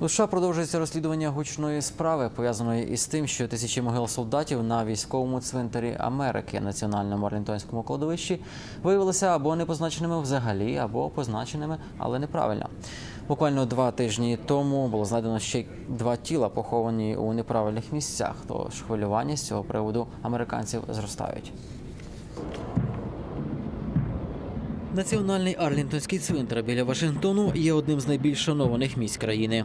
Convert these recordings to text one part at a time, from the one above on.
У США продовжується розслідування гучної справи, пов'язаної із тим, що тисячі могил солдатів на військовому цвинтарі Америки національному Арлінтонському кладовищі виявилися або не позначеними взагалі, або позначеними, але неправильно. Буквально два тижні тому було знайдено ще два тіла, поховані у неправильних місцях. Тож хвилювання з цього приводу американців зростають. Національний Арлінтонський цвинтар біля Вашингтону є одним з найбільш шанованих місць країни.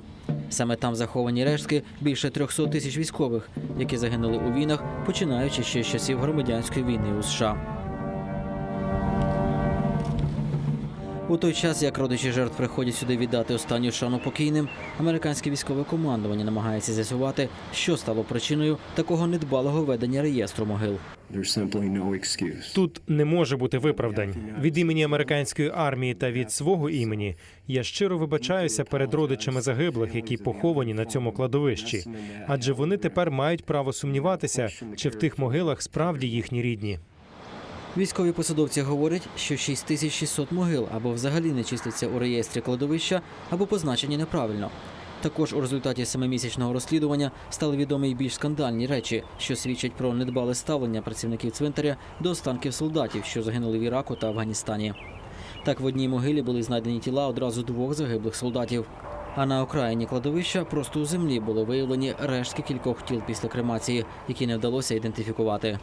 Саме там заховані рештки більше 300 тисяч військових, які загинули у війнах, починаючи ще з часів громадянської війни у США. У той час, як родичі жертв приходять сюди віддати останню шану покійним, американське військове командування намагається з'ясувати, що стало причиною такого недбалого ведення реєстру могил. Тут не може бути виправдань від імені американської армії та від свого імені. Я щиро вибачаюся перед родичами загиблих, які поховані на цьому кладовищі. Адже вони тепер мають право сумніватися, чи в тих могилах справді їхні рідні. Військові посадовці говорять, що 6600 могил або взагалі не числяться у реєстрі кладовища, або позначені неправильно. Також у результаті семимісячного розслідування стали відомі й більш скандальні речі, що свідчать про недбале ставлення працівників цвинтаря до останків солдатів, що загинули в Іраку та Афганістані. Так в одній могилі були знайдені тіла одразу двох загиблих солдатів. А на окраїні кладовища просто у землі були виявлені рештки кількох тіл після кремації, які не вдалося ідентифікувати.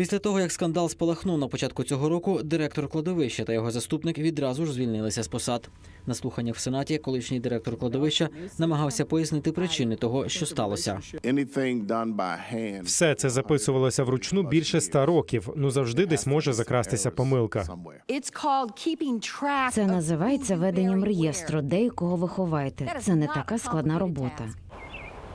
Після того, як скандал спалахнув на початку цього року, директор кладовища та його заступник відразу ж звільнилися з посад. На слуханнях в сенаті колишній директор кладовища намагався пояснити причини того, що сталося. Все це записувалося вручну більше ста років. Ну завжди десь може закрастися помилка. Це називається веденням реєстру, де і кого ви ховаєте. Це не така складна робота.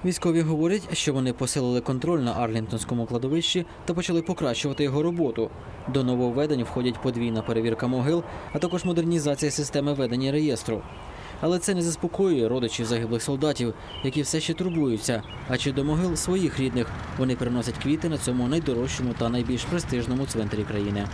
Військові говорять, що вони посилили контроль на Арлінтонському кладовищі та почали покращувати його роботу. До нововведень входять подвійна перевірка могил, а також модернізація системи ведення реєстру. Але це не заспокоює родичів загиблих солдатів, які все ще турбуються. А чи до могил своїх рідних вони приносять квіти на цьому найдорожчому та найбільш престижному цвинтарі країни.